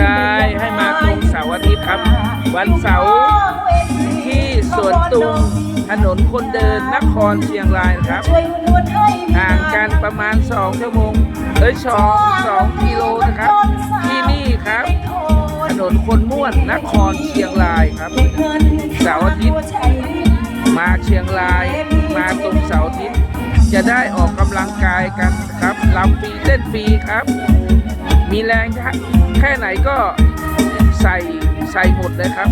รายให้มาตรงเสาร์อาทิตย์ครับ วันเสาร์ที่สวนตุงถนนคนเดินนครเชียงรายนะครับห่างกันประมาณ 2 ชั่วโมงเอ้ยสองสองกิโลนะครับ ที่นี่ครับ ถนนคนม่วนนครเชียงรายครับเสาร์อาทิตย์มาเชียงราย จะได้ออกกำลังกายกันครับลำฟรีเต้นฟรีครับ มีแรงแค่ไหนก็ใส่ใส่หมดเลยครับ